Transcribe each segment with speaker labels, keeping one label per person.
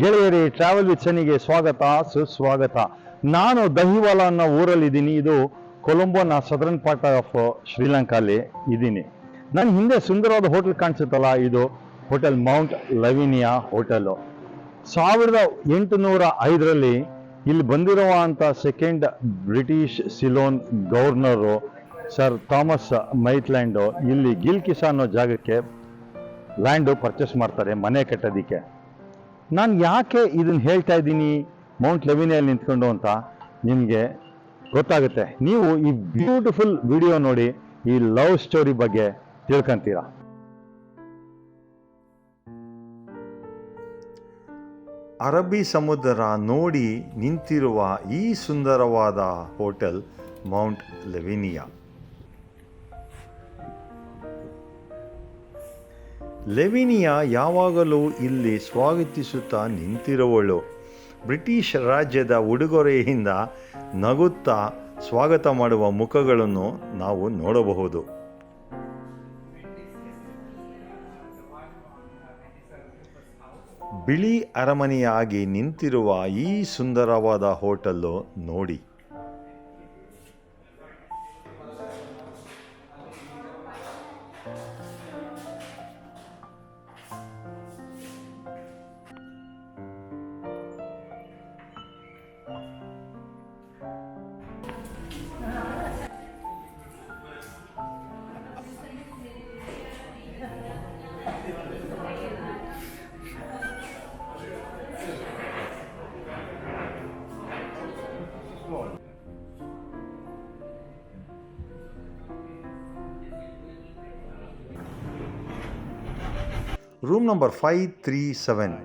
Speaker 1: ಗೆಳೆಯರಿ travel with ಸ್ವಾಗತ, ಸುಸ್ವಾಗತ. ನಾನು ದಹಿವಾಲ ಅನ್ನೋ ಊರಲ್ಲಿದ್ದೀನಿ ಇದು ಕೊಲಂಬೋನ ಸದರ್ನ್ ಪಾರ್ಟ್ ಆಫ್ ಶ್ರೀಲಂಕಾಲಿ ಇದ್ದೀನಿ. ನನ್ನ ಹಿಂದೆ ಸುಂದರವಾದ ಹೋಟೆಲ್ ಕಾಣಿಸುತ್ತಲ್ಲ, ಇದು ಹೋಟೆಲ್ ಮೌಂಟ್ ಲವಿನಿಯಾ ಹೋಟೆಲು. ಸಾವಿರದ ಎಂಟುನೂರ ಐದರಲ್ಲಿ ಇಲ್ಲಿ ಬಂದಿರುವಂಥ second British Ceylon governor sir Thomas Maitland ಇಲ್ಲಿ ಗಿಲ್ಕಿಸಾ ಅನ್ನೋ ಜಾಗಕ್ಕೆ ಲ್ಯಾಂಡು ಪರ್ಚೇಸ್ ಮಾಡ್ತಾರೆ, ಮನೆ ಕಟ್ಟೋದಕ್ಕೆ. ನಾನು ಯಾಕೆ ಇದನ್ನು ಹೇಳ್ತಾ ಇದ್ದೀನಿ ಮೌಂಟ್ ಲೆವಿನಿಯಲ್ಲಿ ನಿಂತ್ಕೊಂಡು ಅಂತ ನಿಮಗೆ ಗೊತ್ತಾಗುತ್ತೆ. ನೀವು ಈ ಬ್ಯೂಟಿಫುಲ್ ವಿಡಿಯೋ ನೋಡಿ, ಈ ಲವ್ ಸ್ಟೋರಿ ಬಗ್ಗೆ ತಿಳ್ಕೊಂತೀರಾ?
Speaker 2: ಅರಬ್ಬಿ ಸಮುದ್ರ ನೋಡಿ ನಿಂತಿರುವ ಈ ಸುಂದರವಾದ ಹೋಟೆಲ್ ಮೌಂಟ್ ಲೆವಿನಿಯಾ ಲೆವಿನಿಯಾ ಯಾವಾಗಲೂ ಇಲ್ಲಿ ಸ್ವಾಗತಿಸುತ್ತಾ ನಿಂತಿರುವಳು. ಬ್ರಿಟಿಷ್ ರಾಜ್ಯದ ಉಡುಗೊರೆಯಿಂದ ನಗುತ್ತಾ ಸ್ವಾಗತ ಮಾಡುವ ಮುಖಗಳನ್ನು ನಾವು ನೋಡಬಹುದು. ಬಿಳಿ ಅರಮನೆಯಾಗಿ ನಿಂತಿರುವ ಈ ಸುಂದರವಾದ ಹೋಟೆಲ್ಲು ನೋಡಿ. Room number five three seven.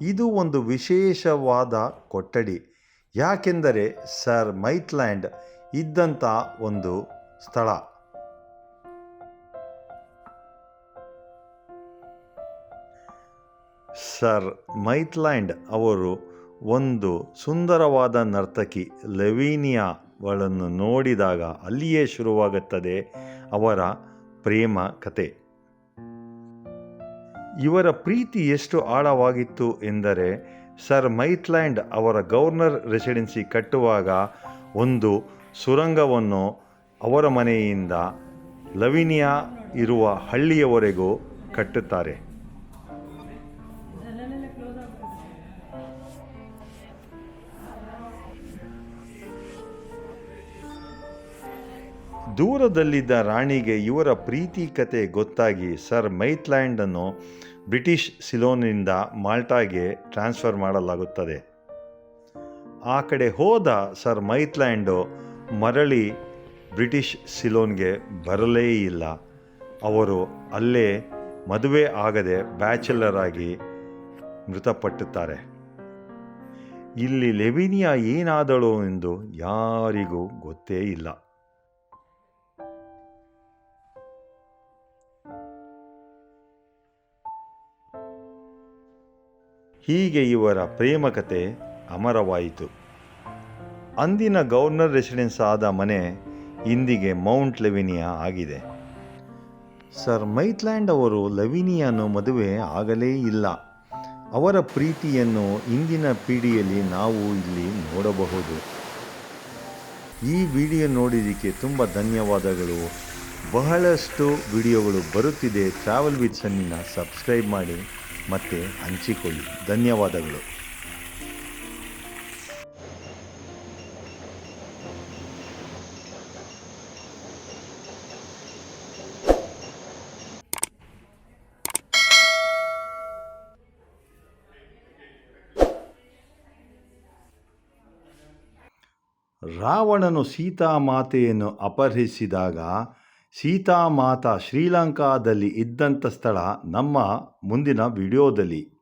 Speaker 2: ಇದು ಒಂದು ವಿಶೇಷವಾದ ಕೊಠಡಿ. ಯಾಕೆಂದರೆ ಸರ್ ಮೈತ್ಲ್ಯಾಂಡ್ ಇದ್ದಂಥ ಒಂದು ಸ್ಥಳ. ಸರ್ ಮೈತ್ಲ್ಯಾಂಡ್ ಅವರು ಒಂದು ಸುಂದರವಾದ ನರ್ತಕಿ ಲೆವಿನಿಯಾಗಳನ್ನು ನೋಡಿದಾಗ ಅಲ್ಲಿಯೇ ಶುರುವಾಗುತ್ತದೆ ಅವರ ಪ್ರೇಮ ಕತೆ. ಇವರ ಪ್ರೀತಿ ಎಷ್ಟು ಆಳವಾಗಿತ್ತು ಎಂದರೆ, ಸರ್ ಮೈತ್ಲ್ಯಾಂಡ್ ಅವರ ಗವರ್ನರ್ ರೆಸಿಡೆನ್ಸಿ ಕಟ್ಟುವಾಗ ಒಂದು ಸುರಂಗವನ್ನು ಅವರ ಮನೆಯಿಂದ ಲವಿನಿಯಾ ಇರುವ ಹಳ್ಳಿಯವರೆಗೂ ಕಟ್ಟುತ್ತಾರೆ. ದೂರದಲ್ಲಿದ್ದ ರಾಣಿಗೆ ಇವರ ಪ್ರೀತಿ ಕತೆ ಗೊತ್ತಾಗಿ ಸರ್ ಮೈತ್ಲ್ಯಾಂಡನ್ನು ಬ್ರಿಟಿಷ್ ಸಿಲೋನಿಂದ ಮಾಲ್ಟಾಗೆ ಟ್ರಾನ್ಸ್ಫರ್ ಮಾಡಲಾಗುತ್ತದೆ. ಆ ಕಡೆ ಹೋದ ಸರ್ ಮೈತ್ಲ್ಯಾಂಡು ಮರಳಿ ಬ್ರಿಟಿಷ್ ಸಿಲೋನ್ಗೆ ಬರಲೇ ಇಲ್ಲ. ಅವರು ಅಲ್ಲೇ ಮದುವೆ ಆಗದೆ ಬ್ಯಾಚುಲರ್ ಆಗಿ ಮೃತಪಟ್ಟುತ್ತಾರೆ. ಇಲ್ಲಿ ಲೆವಿನಿಯಾ ಏನಾದಳು ಎಂದು ಯಾರಿಗೂ ಗೊತ್ತೇ ಇಲ್ಲ. ಹೀಗೆ ಇವರ ಪ್ರೇಮಕತೆ ಅಮರವಾಯಿತು. ಅಂದಿನ ಗವರ್ನರ್ ರೆಸಿಡೆನ್ಸ್ ಆದ ಮನೆ ಇಂದಿಗೆ ಮೌಂಟ್ ಲೆವಿನಿಯಾ ಆಗಿದೆ. ಸರ್ ಮೈತ್ಲ್ಯಾಂಡ್ ಅವರು ಲವಿನಿಯಾನು ಮದುವೆ ಆಗಲೇ ಇಲ್ಲ. ಅವರ ಪ್ರೀತಿಯನ್ನು ಇಂದಿನ ಪೀಡಿಯಲ್ಲಿ ನಾವು ಇಲ್ಲಿ ನೋಡಬಹುದು. ಈ ವಿಡಿಯೋ ನೋಡಿದ್ದಕ್ಕೆ ತುಂಬ ಧನ್ಯವಾದಗಳು. ಬಹಳಷ್ಟು ವಿಡಿಯೋಗಳು ಬರುತ್ತಿದೆ. ಟ್ರಾವೆಲ್ ವಿತ್ ಸನ್ನಿನ ಸಬ್ಸ್ಕ್ರೈಬ್ ಮಾಡಿ. ಮತ್ತು ಹಂಚಿಕೊಳ್ಳಿ. ಧನ್ಯವಾದಗಳು. ರಾವಣನು ಸೀತಾಮಾತೆಯನ್ನು ಅಪಹರಿಸಿದಾಗ ಸೀತಾಮಾತಾ ಶ್ರೀಲಂಕಾದಲ್ಲಿ ಇದ್ದಂಥ ಸ್ಥಳ ನಮ್ಮ ಮುಂದಿನ ವಿಡಿಯೋದಲ್ಲಿ.